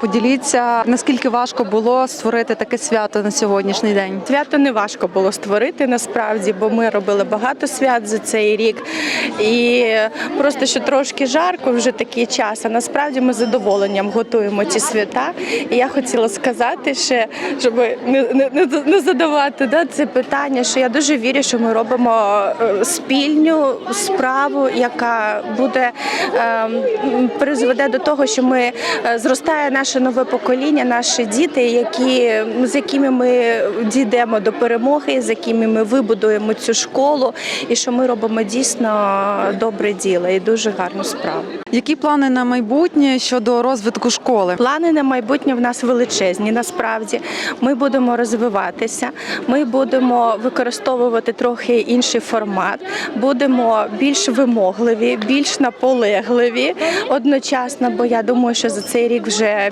Поділіться, наскільки важко було створити таке свято на сьогоднішній день. Свято не важко було створити насправді, бо ми робили багато свят за цей рік. І просто що трошки жарко вже такий час. А насправді ми з задоволенням готуємо ці свята. І я хотіла сказати ще, щоб не, не, не, задавати да, це питання, що я дуже вірю, що ми робимо е, спільну справу, яка буде ем, призведе до того, що ми е, зростає наше нове покоління, наші діти, які з якими ми дійдемо до перемоги, з якими ми вибудуємо цю школу, і що ми робимо дійсно добре діло і дуже гарну справу. Які плани на майбутнє щодо розвитку школи? Плани на майбутнє в нас величезні. Насправді ми будемо розвиватися, ми будемо використовувати трохи інший формат, будемо більш вимогливі, більш наполегливі одночасно. Бо я думаю, що за цей рік вже